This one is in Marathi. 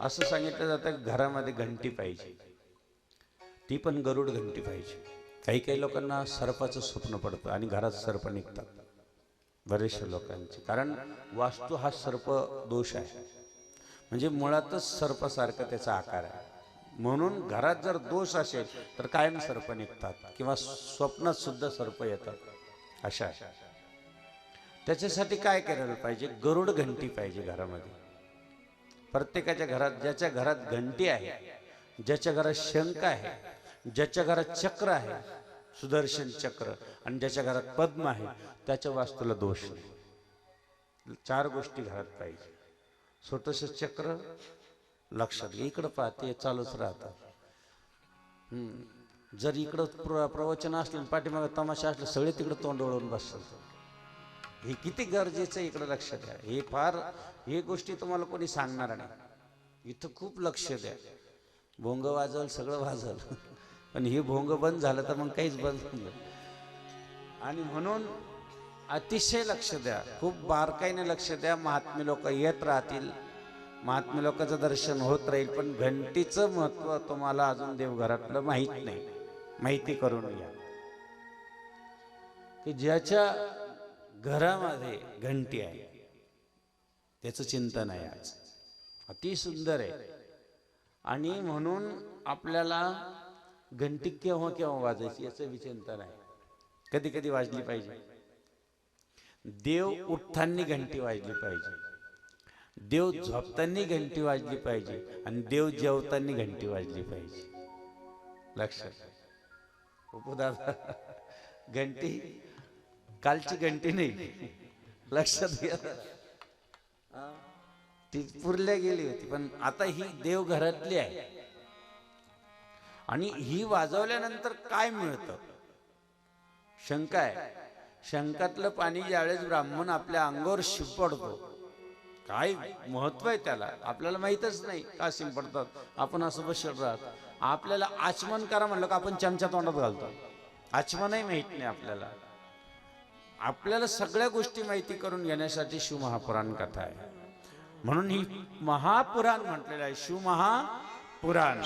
असं सांगितलं जातं घरामध्ये घंटी पाहिजे. ती पण गरुड घंटी पाहिजे. काही काही लोकांना सर्पाचं स्वप्न पडतं आणि घरात सर्प निघतात. बरेचशा लोकांचे. कारण वास्तू हा सर्प दोष आहे. म्हणजे मुळातच सर्पासारखा त्याचा आकार आहे. म्हणून घरात जर दोष असेल तर कायम सर्प निघतात किंवा स्वप्नात सुद्धा सर्प येतात. अशा त्याच्यासाठी काय करायला पाहिजे? गरुड घंटी पाहिजे घरामध्ये. प्रत्येकाच्या घरात ज्याच्या घरात घंटी आहे ज्याच्या घरात शंख आहे ज्याच्या घरात चक्र आहे सुदर्शन चक्र आणि ज्याच्या घरात पद्म आहे त्याच्या वास्तूला दोष नाही. चार गोष्टी घरात पाहिजे. छोटस चक्र लक्षात घे इकडं पाहते चालूच राहतात जर इकडं प्र प्रवचन असलं पाठीमागं तमाशा असलं सगळे तिकडं तोंड वळून बसतात. हे किती गरजेचं इकडं लक्ष द्या. हे फार हे गोष्टी तुम्हाला कोणी सांगणार नाही. इथं खूप लक्ष द्या. भोंग वाजवल सगळं वाजवल. पण हे भोंग बंद झालं तर मग काहीच बंद नाही. आणि म्हणून अतिशय लक्ष द्या. खूप बारकाईने लक्ष द्या. महात्मे लोक येत राहतील. महात्मे लोकांचं दर्शन होत राहील पण घंटीचं महत्त्व तुम्हाला अजून देवघरातलं माहीत नाही. माहिती करून घ्या. की ज्याच्या घरामध्ये घंटी आहे. त्याचं चिंतन आहे आज. अति सुंदर आहे. आणि म्हणून आपल्याला घंटी केव्हा केव्हा वाजायची याचं विचिंतन आहे. कधी कधी वाजली पाहिजे. देव उठताना घंटी वाजली पाहिजे. देव झोपताना घंटी वाजली पाहिजे. आणि देव जेवताना घंटी वाजली पाहिजे. लक्षात. हो, उपदादा घंटी कालची घंटी नाही. लक्षात घ्या. ती पुरल्या गेली होती पण आता ही देव घरातली आहे. आणि ही वाजवल्यानंतर काय मिळतं? शंका आहे. शंकातलं पाणी ज्यावेळेस ब्राह्मण आपल्या अंगावर शिंपडतो काय महत्त्व आहे त्याला? आपल्याला माहीतच नाही का शिंपडतात. आपण असं बसत राहत. आपल्याला आचमन करा म्हणलं का आपण चमचा तोंडात घालतो? आचमनही माहीत नाही आपल्याला. आपल्याला सगळ्या गोष्टी माहिती करून घेण्यासाठी शिवमहापुराण कथा आहे. म्हणून ही महापुराण म्हटलेलं आहे. शिवमहापुराण.